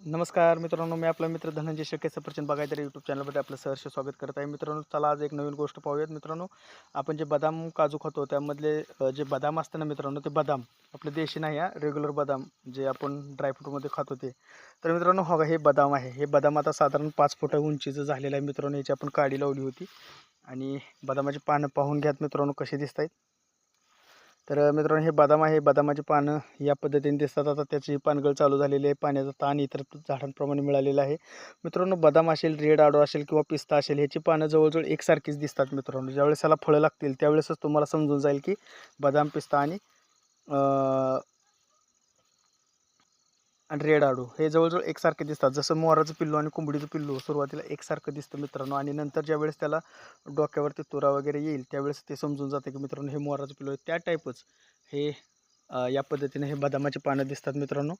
नमस्कार मित्रांनो मी आपला मित्र धनंजय शक्य सफरचंद बघायला यूट्यूब चॅनलमध्ये आपलं सहर्ष स्वागत करत आहे. मित्रांनो चला आज एक नवीन गोष्ट पाहूयात. मित्रांनो आपण जे बदाम काजू खातो त्यामधले जे बदाम असतं ना मित्रांनो ते बदाम. आपलं देशी नाही हा रेग्युलर बदाम जे आपण ड्रायफ्रूटमध्ये खातो ते. तर मित्रांनो हो हे बदाम आहे. हे बदाम आता साधारण पाच फुट उंचीचं झालेलं आहे मित्रांनो. याची आपण काडी लावली होती. आणि बदामाची पानं पाहून घ्यात मित्रांनो कशी दिसत आहेत तर मित्रांनो हे बदाम आहे. बदामाची पानं या पद्धतीने दिसतात. आता त्याची पानगळ चालू झालेली आहे. पाण्याचा ताण इतर झाडांप्रमाणे मिळालेला आहे. मित्रांनो बदाम असेल रेड आडो असेल किंवा पिस्ता असेल ह्याची पानं जवळजवळ एकसारखीच दिसतात मित्रांनो. ज्यावेळेस याला फळं लागतील त्यावेळेसच तुम्हाला समजून जाईल की बदाम पिस्ता आणि आणि रेड आडू. हे जवळजवळ एकसारखे दिसतात. जसं मोराचं पिल्लू आणि कोंबडीचं पिल्लू सुरुवातीला एकसारखं दिसतं मित्रांनो आणि नंतर ज्यावेळेस त्याला डोक्यावरती तुरा वगैरे येईल त्यावेळेस ते समजून जाते की मित्रांनो हे मोराचं पिल्लू आहे. त्या टाईपच हे या पद्धतीने हे बदामाची पानं दिसतात मित्रांनो.